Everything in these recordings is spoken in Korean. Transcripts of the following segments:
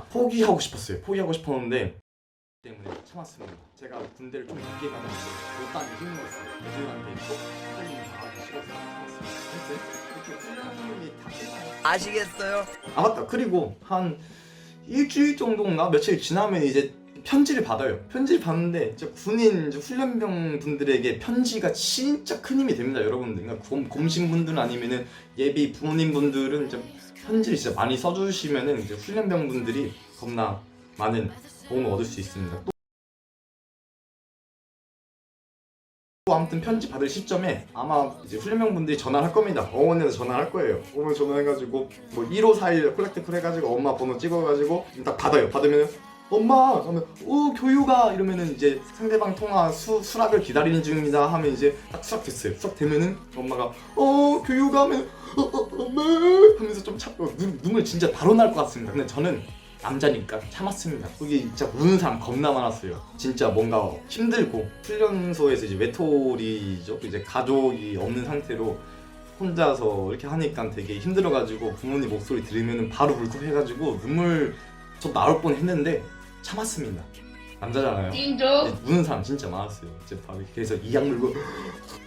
포기하고 싶었어요. 포기하고 싶었는데 때문에 참았습니다. 제가 군대를 좀 늦게 가는데 못단 힘들었어요. 애들한테 빨리 나가기 싫어서 참았습니다. 하여튼 이렇게 훈련이 다 끝나요. 아시겠어요? 아 맞다. 그리고 한 일주일 정도인가 며칠 지나면 이제 편지를 받아요. 편지를 받는데 이제 군인 이제 훈련병 분들에게 편지가 진짜 큰 힘이 됩니다, 여러분들. 그러니까 곰, 곰신 분들 아니면은 예비 부모님 분들은 이제 편지를 진짜 많이 써주시면은 이제 훈련병 분들이 겁나 많은 도움을 얻을 수 있습니다. 또, 또 아무튼 편지 받을 시점에 아마 이제 훈련병 분들이 전화를 할 겁니다. 어머니한테 전화할 거예요. 어머니 전화해가지고 뭐 1541 콜렉트 해가지고 엄마 번호 찍어가지고 딱 받아요. 받으면 엄마 하면 오 교유가 이러면은 이제 상대방 통화 수, 수락을 기다리는 중입니다 하면 이제 딱 수락됐어요. 수락되면은 엄마가 어 교유가 하면 어, 어, 엄마 하면서 좀 참고 눈, 눈물 진짜 바로 날 것 같습니다. 근데 저는 남자니까 참았습니다. 거기 진짜 우는 사람 겁나 많았어요. 진짜 뭔가 힘들고 훈련소에서 이제 외톨이죠. 이제 가족이 없는 상태로 혼자서 이렇게 하니까 되게 힘들어가지고 부모님 목소리 들으면 바로 울컥해가지고 눈물 좀 나올 뻔 했는데 참았습니다. 남자잖아요. 인정. 우는 사람 진짜 많았어요. 이제 밥 그래서 이악 물고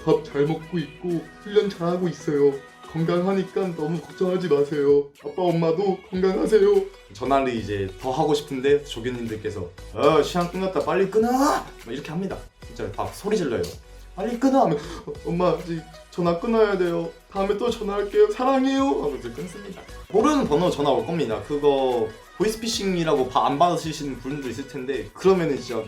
밥 잘 먹고 있고 훈련 잘하고 있어요. 건강하니까 너무 걱정하지 마세요. 아빠 엄마도 건강하세요. 전화를 이제 더 하고 싶은데 조교님들께서 아 시간 끝났다 빨리 끊어 막 이렇게 합니다. 진짜 막 소리 질러요. 빨리 끊어 하면 어, 엄마 이제 전화 끊어야 돼요. 다음에 또 전화할게요. 사랑해요. 이제 끊습니다. 모르는 번호 전화 올 겁니다. 그거 보이스피싱이라고 바- 안 받으시는 분도 있을 텐데 그러면은 진짜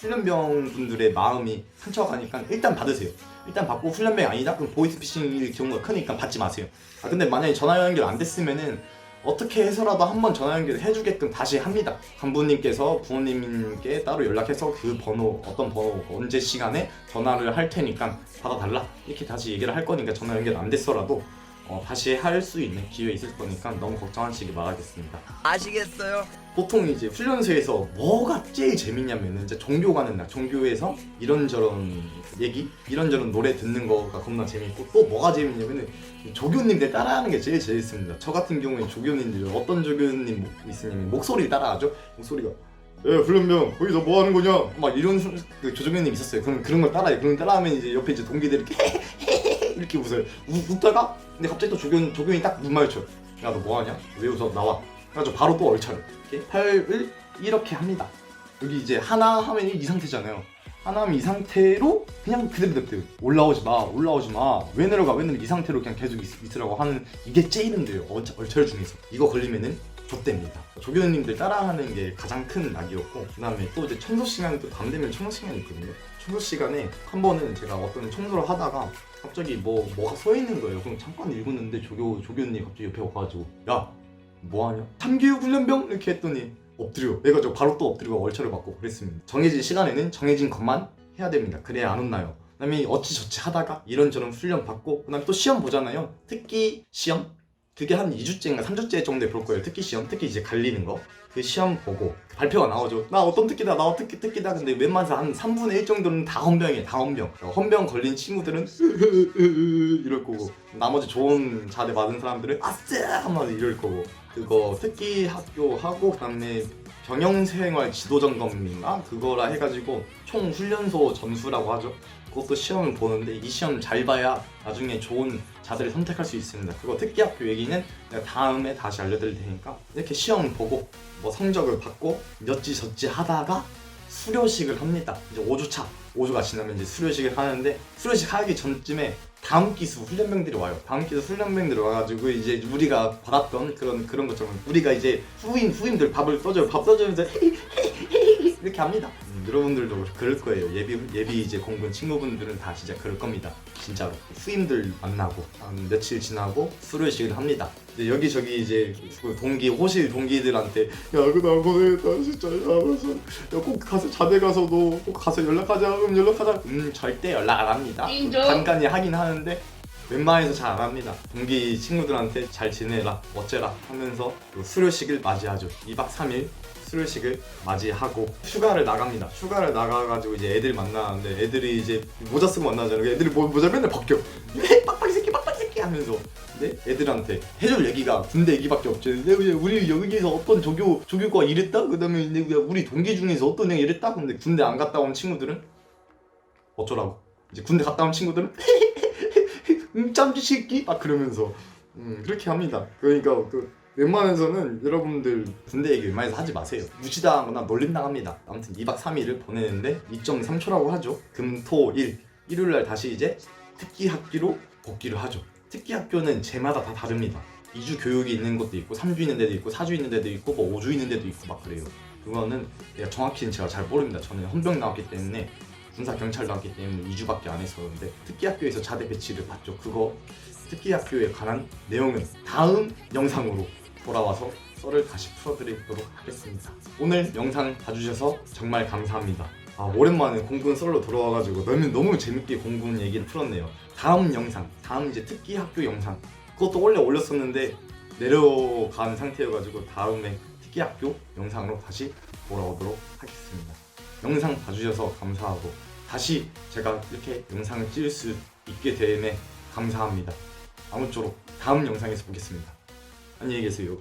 훈련병 분들의 마음이 상처가니까 일단 받으세요. 일단 받고 훈련병이 아니다? 그럼 보이스피싱일 경우가 크니까 받지 마세요. 아 근데 만약에 전화 연결 안 됐으면은 어떻게 해서라도 한번 전화 연결 해주게끔 다시 합니다. 간부님께서 부모님께 따로 연락해서 그 번호 어떤 번호 언제 시간에 전화를 할 테니까 받아달라 이렇게 다시 얘기를 할 거니까 전화 연결 안 됐어라도 어, 다시 할 수 있는 기회 있을 거니까 너무 걱정하시기 바라겠습니다. 아시겠어요? 보통 이제 훈련소에서 뭐가 제일 재밌냐면은 이제 종교 가는 날 종교에서 이런저런 얘기 이런저런 노래 듣는 거가 겁나 재밌고 또 뭐가 재밌냐면은 조교님들 따라하는 게 제일 재밌습니다. 저 같은 경우에 조교님들 어떤 조교님 있으냐면 목소리 따라하죠? 목소리가 야 훈련병 거기서 뭐 하는 거냐? 막 이런 수- 그 조교님 있었어요. 그럼 그런 걸 따라해. 그런 걸 따라하면 이제 옆에 이제 동기들이 이렇게 이렇게 웃어요 우- 웃다가 근데 갑자기 또 조교, 조교님이 딱 눈 마주쳐요 야 너 뭐하냐 왜 웃어 나와 그래가지고 바로 또 얼차려 이렇게 팔을 이렇게 합니다. 여기 이제 하나 하면 이 상태잖아요. 하나 하면 이 상태로 그냥 그대로 냅둬요. 올라오지 마, 올라오지 마. 왜 내려가, 왜 내려가. 이 상태로 그냥 계속 있, 있으라고 하는 이게 힘들어요. 얼차, 얼차려 중에서. 이거 걸리면은 좆됩니다. 조교님들 따라하는 게 가장 큰 낙이었고 그 다음에 또 이제 청소 시간이 또 밤 되면 청소 시간이 있거든요. 청소 시간에 한 번은 제가 어떤 청소를 하다가 갑자기 뭐 뭐가 써 있는 거예요. 그럼 잠깐 읽었는데 조교 조교님 갑자기 옆에 와가지고 야 뭐하냐? 참교육 훈련병 이렇게 했더니 엎드려. 해가지고 바로 또 엎드리고 얼차려 받고 그랬습니다. 정해진 시간에는 정해진 것만 해야 됩니다. 그래야 안 혼나요. 그다음에 어찌저찌 하다가 이런저런 훈련 받고 그다음에 또 시험 보잖아요. 특기 시험 그게 한 2주째인가 3주째 정도에 볼 거예요. 특기 시험, 특기 이제 갈리는 거. 그 시험 보고 발표가 나오죠. 나 어떤 특기다, 나 특기, 특기다. 근데 웬만해서 한 3분의 1 정도는 다 헌병이에요. 다 헌병. 헌병 걸린 친구들은 이럴 거고 나머지 좋은 자대 받은 사람들은 아싸 한마디 이럴 거고 그거 특기 학교 하고 그다음에 병영생활 지도 점검인가 그거라 해가지고 총 훈련소 점수라고 하죠. 그것도 시험을 보는데 이 시험 잘 봐야 나중에 좋은 자들을 선택할 수 있습니다. 그거 특기학교 얘기는 내가 다음에 다시 알려드릴 테니까 이렇게 시험 보고 뭐 성적을 받고 몇지 젖지 하다가 수료식을 합니다. 이제 5주차 5주가 지나면 이제 수료식을 하는데 수료식 하기 전쯤에 다음 기수 훈련병들이 와요. 다음 기수 훈련병들이 와가지고 이제 우리가 받았던 그런 그런 것처럼 우리가 이제 후임 후임들 밥을 써줘요. 밥 써주면서 이 렇게 합니다. 음, 여러분들도 그럴 거예요. 예비 예비 이제 공군 친구분들은 다 진짜 그럴 겁니다. 진짜로 후임들 만나고 한 며칠 지나고 수료식을 합니다. 이제 여기저기 이제 그 동기 호실 동기들한테 야그나 고생했다 진짜 하면서 야꼭 가서 자대 가서 도 꼭 가서 연락하자 음 연락하자 음 절대 연락 안 합니다. 인정. 간간히 하긴 하는데 웬만해서 잘 안 합니다. 동기 친구들한테 잘 지내라, 어째라 하면서 그 수료식을 맞이하죠. 2박 3일 수료식을 맞이하고 휴가를 나갑니다. 휴가를 나가가지고 이제 애들 만나는데 애들이 이제 모자 쓰고 만나잖아요. 애들이 모, 모자 맨날. 에이, 빡빡이 새끼, 빡빡이 새끼 하면서 근데 애들한테 해줄 얘기가 군대 얘기밖에 없죠. 근데 왜 우리 여기서 어떤 조교 조교가 이랬다. 그다음에 우리 동기 중에서 어떤 애가 이랬다. 근데 군대 안 갔다 온 친구들은 어쩌라고? 이제 군대 갔다 온 친구들은 음, 짬쥐 새끼 막 그러면서 음, 그렇게 합니다. 그러니까 그 웬만해서는 여러분들 군대 얘기 웬만해서 하지 마세요. 무시당하거나 놀림당합니다. 아무튼 2박 3일을 보내는데 2.3초라고 하죠. 금, 토, 일. 일요일 날 다시 이제 특기 학기로 복귀를 하죠. 특기 학교는 제마다 다 다릅니다. 2주 교육이 있는 것도 있고 3주 있는 데도 있고 4주 있는 데도 있고 뭐 5주 있는 데도 있고 막 그래요. 그거는 내가 정확히는 제가 잘 모릅니다. 저는 헌병 나왔기 때문에 군사 경찰 나왔기 때문에 2주밖에 안 했었는데 특기 학교에서 자대 배치를 받죠. 그거 특기 학교에 관한 내용은 다음 영상으로 돌아와서 썰을 다시 풀어드리도록 하겠습니다. 오늘 영상 봐주셔서 정말 감사합니다. 아, 오랜만에 공군 썰로 돌아와가지고 너무 너무 재밌게 공군 얘기를 풀었네요. 다음 영상, 다음 이제 특기 학교 영상 그것도 원래 올렸었는데 내려간 상태여가지고 다음에 특기 학교 영상으로 다시 돌아오도록 하겠습니다. 영상 봐주셔서 감사하고 다시 제가 이렇게 영상을 찍을 수 있게 되네 감사합니다. 아무쪼록 다음 영상에서 보겠습니다. 안녕히 계세요.